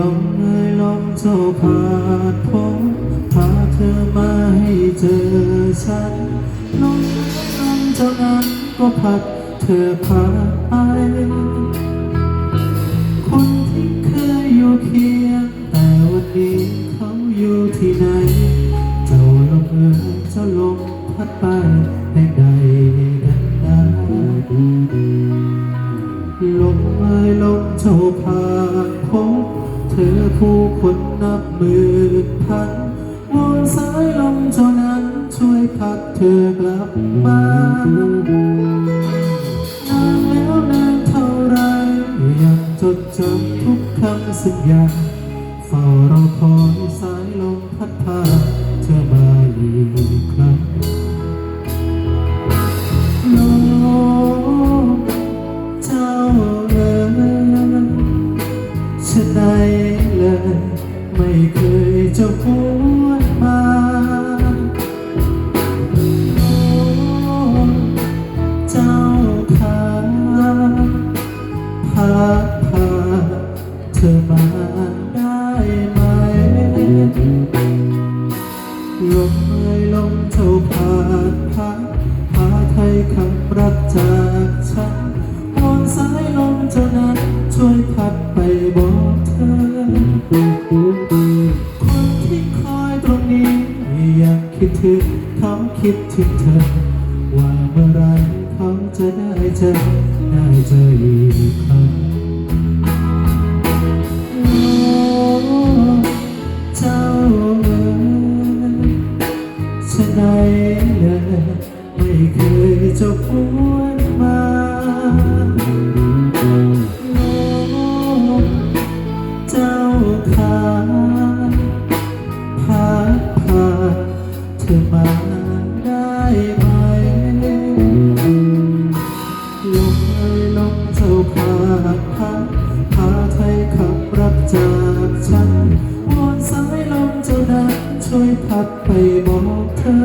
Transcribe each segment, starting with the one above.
ลมเอ่ยลมเจ้าพาดพบพาเธอมาให้เจอฉันลมลมเจ้านั้นก็พัดเธอพาไปคนที่เคยอยู่เคียงแต่วันนี้เขาอยู่ที่ไหน เจ้าลมเอ่ยเจ้าลมพัดไปให้ใดกันได้ลมเอ่ยลมเจ้าพา นับหมื่นพันวอนสายลมเจ้านั้นช่วยพัดเธอกลับมานานแล้วนานเท่าไรยังจดจำทุกคำสัญญาเฝ้ารอคอยสายลมพัดพาเธอมาอีกครั้งโลกเจ้าเอ๋ยฉันใด เลยไม่เคยจะหวนมาเจ้าพาพาพาเธอมาได้ไหมลมเอ่ยลมเจ้าพาพาพาไทยคำรักจ คนที่คอยตรงนี้ยังคิดถึงเขาคิดถึงเธอ ว่าเมื่อไรเขาจะได้เจอได้เจอ ช่วยพัดไปบอกเธอ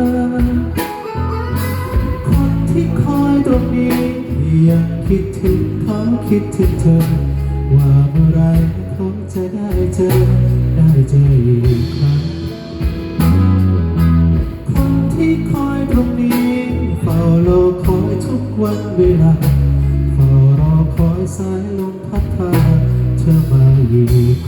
คนที่คอยตรงนี้ยังคิดถึงเขาคิดถึงเธอ ว่าเมื่อไรเขาจะได้เจอ ได้เจออีกครั้งคนที่คอยตรงนี้เฝ้ารอคอยทุกวันเวลาเฝ้ารอคอยสายลมพัดพาเธอมาอีก